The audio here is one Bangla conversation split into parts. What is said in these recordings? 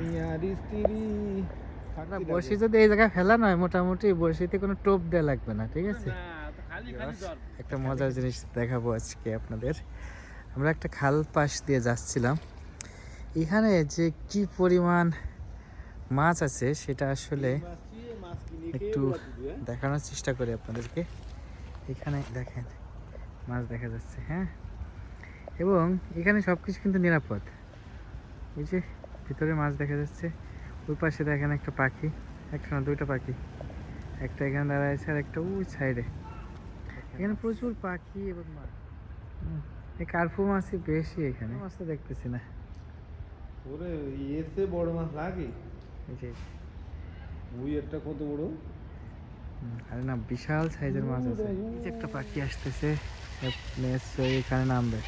স্বামী আর স্ত্রী। আমরা যদি এই জায়গায় ফেলা নয় মোটামুটি বড়শিতে কোনো টোপ দেওয়া লাগবে না ঠিক আছে? একটা মজার জিনিস দেখাবো আজকে আপনাদের। আমরা একটা খাল পাশ দিয়ে যাচ্ছিলাম। এখানে যে কি পরিমাণ মাছ আছে সেটা আসলে একটু দেখানোর চেষ্টা করি আপনাদেরকে। এখানে দেখেন মাছ দেখা যাচ্ছে হ্যাঁ? এবং এখানে সব কিছু কিন্তু নিরাপদ। ওই যে ভিতরে মাছ দেখা যাচ্ছে। ওই পাশে দেখেন একটা পাখি একটা না দুইটা পাখি। একটা এখানে দাঁড়ায় আছে আর একটা ওই সাইডে। এখানে প্রচুর পাখি এবং মাছ। এই কার্পু মাছই বেশি এখানে। মাছ তো দেখতেছি না। ওরে এসে বড় মাছ লাগে ওই একটা কত বড়? আরে না বিশাল সাইজের মাছ আছে। একটা পাখি আসতেছে। এখানে নামবে।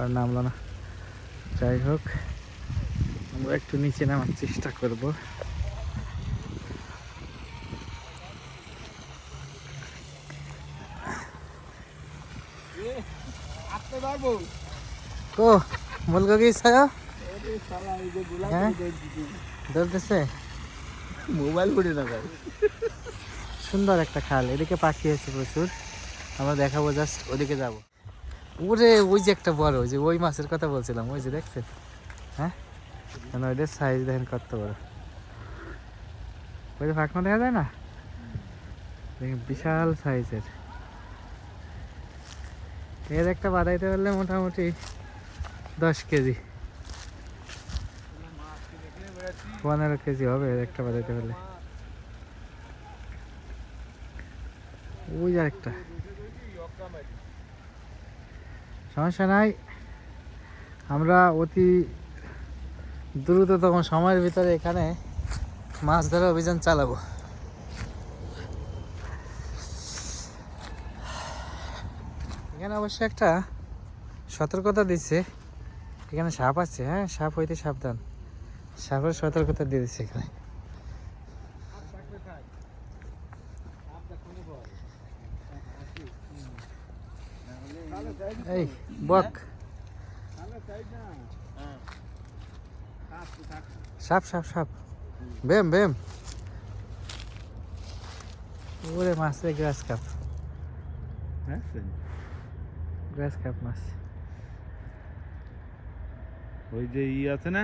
আর নামলো না। যাই হোক আমরা একটু নিচে নামার চেষ্টা করব। কো ছায়া হ্যাঁ? ধরতেছে? মোবাইল করে না ভাই। সুন্দর একটা খাল এদিকে পাখি আছে প্রচুর। আমরা দেখাবো জাস্ট ওদিকে যাব। ওরে, ওই যে একটা বড়, ওই যে ওই মাছের কথা বলছিলাম, ওই যে দেখছেন? হ্যাঁ? কেন ওইটার সাইজ দেখেন কত বড়। ওই যে ফাঁকমা দেখা যায় না? দেখেন বিশাল সাইজের এর একটা বাদাইতে পারলে মোটামুটি দশ কেজি। পনেরো কেজি হবে এর একটা বাদাইতে পারলে। ওই যে একটা সমস্যা নাই। আমরা অতি দ্রুততম সময়ের ভিতরে এখানে মাছ ধরা অভিযান চালাবো। এখানে অবশ্য একটা সতর্কতা দিচ্ছে। এখানে সাপ আছে হ্যাঁ? সাপ হইতে সাবধান। সাপের সতর্কতা দিয়ে দিচ্ছে এখানে। এই বক। সাপ সাপ সাপ। বেম বেম। ওরে মাছ রে গ্রাস কাপ। গ্রাস কাপ মাছ। ওই যে ই আছে না।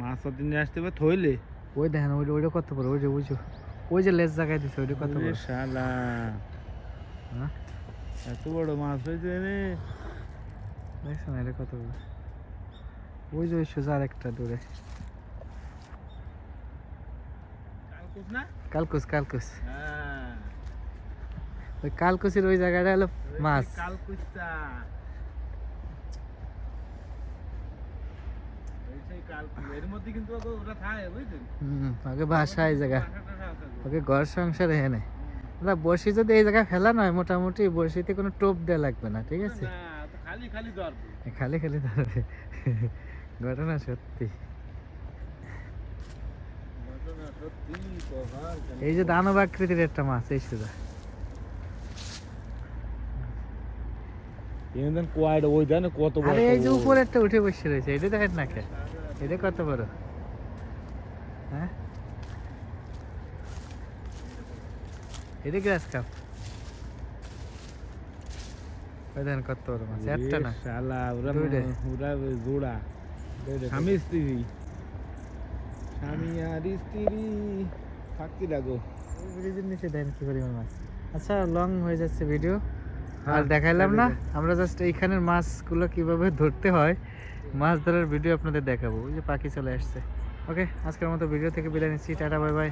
মাছ সাথে নিয়ে আসতে হবে থইলে। ওই দেখেন ওই ওইটা কত বড় ওই যে ওই যে ওই যে লেজ জায়গায় দিছে ওইটা কত বড়? শালা। হ্যাঁ? এত বড় মাছ হয়েছে রে দেখছেন এটা কত ওই যে ওই সোজা একটা দূরে। কালকুস কালকুস হ্যাঁ। ওই কালকুসির ওই জায়গাটা হলো মাছ। কালকুসটা ওকে- বাসা এই জায়গা। ওকে ঘর সংসার এখানে। না বড়শি যদি এই জায়গায় ফেলা নয় মোটামুটি বড়শিতে কোনো টোপ দেওয়া লাগবে না ঠিক আছে? খালি খালি ধরবে। খালি খালি ধরবে। ঘটনা সত্যি। এই যে দানব আকৃতির একটা মাছ এই সুদা। কোয়াইড ওই জানে কত বড় আরে এই যে উপরে একটা উঠে বসে রয়েছে এটা দেখেন না কে? এটা কত বড়? হ্যাঁ? এটা গ্রাস কাপ ওই দেখেন কত বড় মাছ একটা না? শালা ওরা দুইটা। ওরা জোড়া। স্বামী স্ত্রী। স্বামী আর স্ত্রী। ফাঁকি লাগো? ওই ব্রিজের নিচে দেখেন কি পরিমাণ মাছ। আচ্ছা লং হয়ে যাচ্ছে ভিডিও আর হ্যাঁ, দেখাইলাম না আমরা জাস্ট এইখানের মাছগুলো কীভাবে ধরতে হয় মাছ ধরার ভিডিও আপনাদের দেখাবো। ওই যে পাখি চলে আসছে। ওকে আজকের মতো ভিডিও থেকে বিদায় নিচ্ছি। Tata bye bye